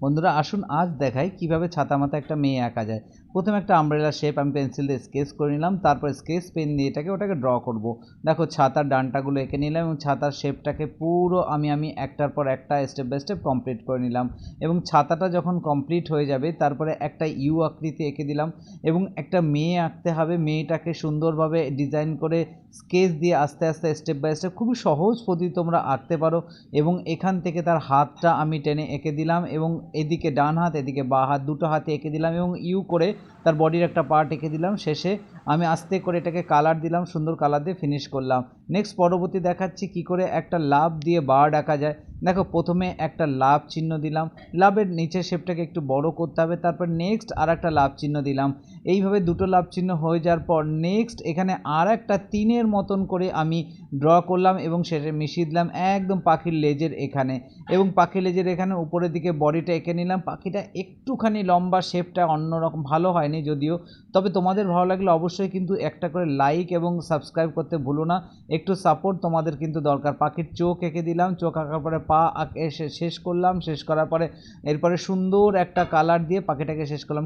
বন্ধুরা, আসুন আজ দেখাই কীভাবে ছাতা মাথা একটা মেয়ে আঁকা যায়। প্রথমে একটা আমব্রেলা শেপ আমি পেন্সিল দিয়ে স্কেচ করে নিলাম, তারপর স্কেচ পেন দিয়ে এটাকে, ওটাকে ড্র করব। দেখো, ছাতার ডানটাগুলো এঁকে নিলাম এবং ছাতার শেপটাকে পুরো আমি আমি একটার পর একটা স্টেপ বাই স্টেপ কমপ্লিট করে নিলাম এবং ছাতাটা যখন কমপ্লিট হয়ে যাবে, তারপরে একটা ইউ আকৃতি এঁকে দিলাম এবং একটা মেয়ে আঁকতে হবে। মেয়েটাকে সুন্দরভাবে ডিজাইন করে স্কেচ দিয়ে আস্তে আস্তে স্টেপ বাই স্টেপ খুবই সহজ পদ্ধতি তোমরা আঁকতে পারো এবং এখান থেকে তার হাতটা আমি টেনে এঁকে দিলাম এবং এদিকে ডান হাত, এদিকে বা হাত, দুটো হাতে এঁকে দিলাম এবং ইউ করে তার বডির একটা পার্ট এঁকে দিলাম। শেষে আমি আস্তে করে এটাকে কালার দিলাম, সুন্দর কালার দিয়ে ফিনিশ করলাম। নেক্সট পরবর্তী দেখাচ্ছি কি করে একটা লাভ দিয়ে বার ডাকা যায়। দেখো, প্রথমে একটা লাভ চিহ্ন দিলাম। লাভের নিচের শেপটাকে একটু বড় করতে হবে, তারপর নেক্সট আর একটা লাভ চিহ্ন দিলাম। এইভাবে দুটো লাভ চিহ্ন হয়ে যাওয়ার পর নেক্সট এখানে আর একটা তিনের মতন করে আমি ড্র করলাম এবং সেটা মিশিয়ে দিলাম একদম পাখির লেজের এখানে। এবং পাখির লেজের এখানে উপরের দিকে বডিটা এঁকে নিলাম। পাখিটা একটুখানি লম্বা শেপটা অন্যরকম ভালো হয়নি যদিও। তবে তোমাদের ভালো লাগলে অবশ্যই কিন্তু একটা করে লাইক এবং সাবস্ক্রাইব করতে ভুলো না। একটু সাপোর্ট তোমাদের কিন্তু দরকার। পাখির চোখ এঁকে দিলাম, চোখ আঁকার পরে পা আঁকে শেষ করলাম। শেষ করার পরে এরপরে সুন্দর একটা কালার দিয়ে পাখিটাকে শেষ করলাম।